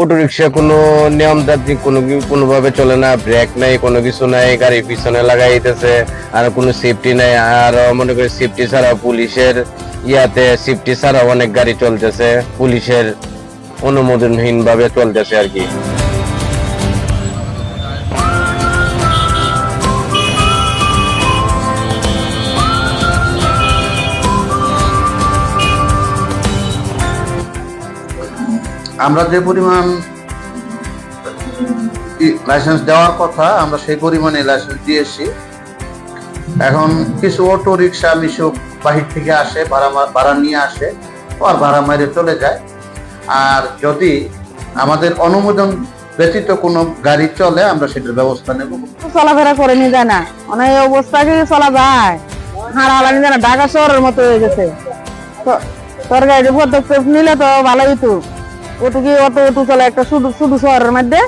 Auto rickshaw কোনো নিয়মতান্ত্রিক কোনো কোনোভাবে চলে না ব্রেক নাই, কোনো কিছু নাই, গাড়ি পিছনে লাগাইতেছে আর কোনো সেফটি নাই, আর মনে করি সেফটি ছাড়া পুলিশের ইয়াতে সেফটি ছাড়া অনেক গাড়ি চলতেছে, পুলিশের অনুমোদনহীনভাবে চলতেছে আর কি। আমরা যে পরিমাণ লাইসেন্স দেওয়ার কথা, আমরা সেই পরিমাণে লাইসেন্স দিয়েছি। এখন কিছু অটো রিক্সা মিশুক বাহির থেকে আসে, ভাড়া ভাড়া নিয়ে আসে আর ভাড়া মাইরে চলে যায়। আর যদি আমাদের অনুমোদন ব্যতীত কোনো গাড়ি চলে, আমরা সেটার ব্যবস্থা নেব। চলাফেরা করে নিয়ে যায় না। অনেক অবস্থা কি চলা যায়? হারা যায় না, ঢাকা শহরের মতো হয়ে গেছে। তো- গাড়ি পদক্ষেপ নিলে তো ভালোই তো। ওটু কি অত অটো চলে একটা শুধু শুধু শহরের মধ্যে।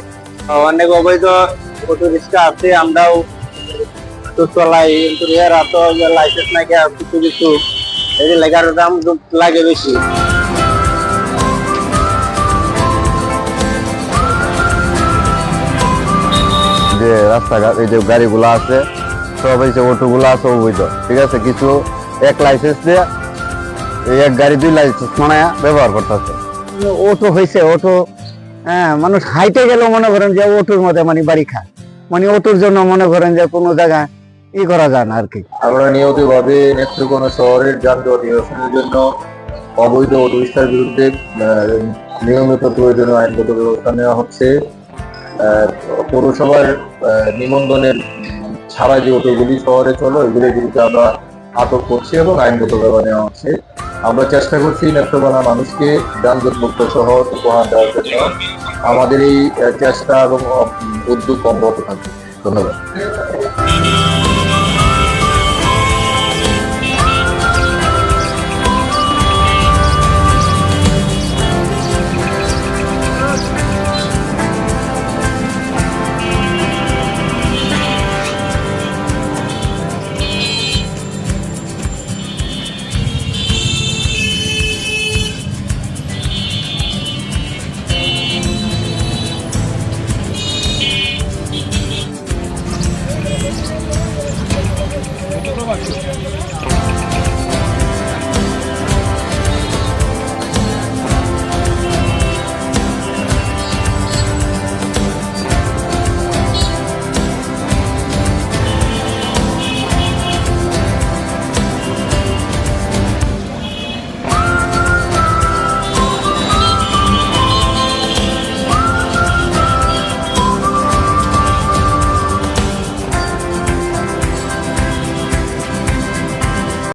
অনেক অবৈধ অটো রিক্সা আছে আমরাও তো চলাই কিন্তু এরা তো লাইসেন্স নাকি আর কিছু কিছু। এই লেগার দাম লাগে বেশি। যে রাস্তাঘাট এই যে গাড়িগুলো আছে সব এই যে অটোগুলো আছে অবৈধ। ঠিক আছে কিছু এক লাইসেন্স দিয়ে এই এক গাড়ি দুই লাইসেন্স মানে ব্যবহার করতেছে। অটো হয়েছে অটো হ্যাঁ মানুষ হাইটে গেলেও মনে করেন যে অটোর মধ্যে মানে বাড়ি খা মানে অটোর জন্য মনে করেন যে কোনো জায়গা ই করা যায় না আর কি। আমরা নিয়মিতভাবে নেত্রকোনা শহরের যানজট নিরসনের জন্য অবৈধ অটোরিক্সার বিরুদ্ধে আহ, নিয়মিত প্রয়োজনীয় আইনগত ব্যবস্থা নেওয়া হচ্ছে। পৌরসভার নিবন্ধনের ছাড়া যে অটোগুলি শহরে চলো এগুলির বিরুদ্ধে আমরা আটক করছি এবং আইনগত ব্যবস্থা নেওয়া হচ্ছে। আমরা চেষ্টা করছি নেত্রকোনা মানুষকে যানজট মুক্ত শহর উপহার দেওয়ার জন্য। আমাদের এই চেষ্টা এবং উদ্যোগ অব্যাহত থাকবে ধন্যবাদ।